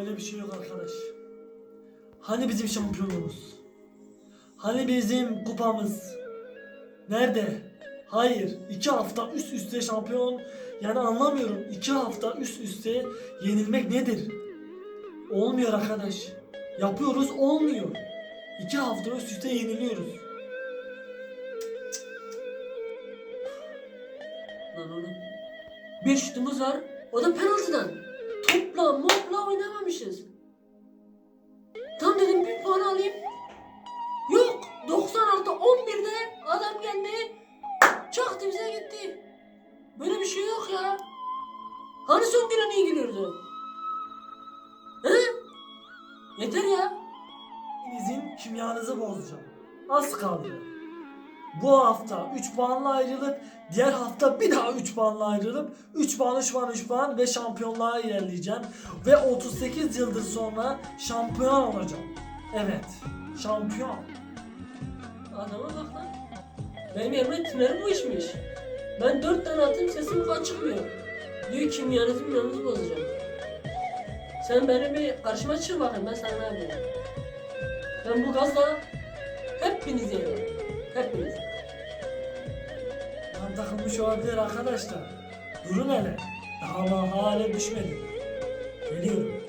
Böyle bir şey yok arkadaş. Hani bizim şampiyonluğumuz? Hani bizim kupamız? Nerede? Hayır. iki hafta üst üste şampiyon. Yani anlamıyorum. iki hafta üst üste yenilmek nedir? Olmuyor arkadaş. Yapıyoruz olmuyor. İki hafta üst üste yeniliyoruz. Lan oğlum. Bir şutumuz var. O da penaltıdan. Çaktı bize gitti. Böyle bir şey yok ya. Hani son güne niye gülüyordu? He? Yeter ya. Elinizin kimyanızı bozacağım. Az kaldı. Bu hafta 3 puanla ayrılıp diğer hafta bir daha 3 puanla ayrılıp 3 puan 3 puan 3 puan ve şampiyonluğa ilerleyeceğim. Ve 38 yıldır sonra şampiyon olacağım. Evet şampiyon. Adama bak lan. Benim yerime tüneri bu işmiş. Ben dört tane atayım sesim kaç çıkmıyor. Diyor kimyanızı kimyanızı bozacağım. Sen benim bir karşıma çık bakayım ben sana ne yapayım. Ben bu gazla hepinizi yerim. Hepiniz. Lan takılmış olabilir arkadaşlar. Durun hele. Daha hale düşmedim. Geliyorum.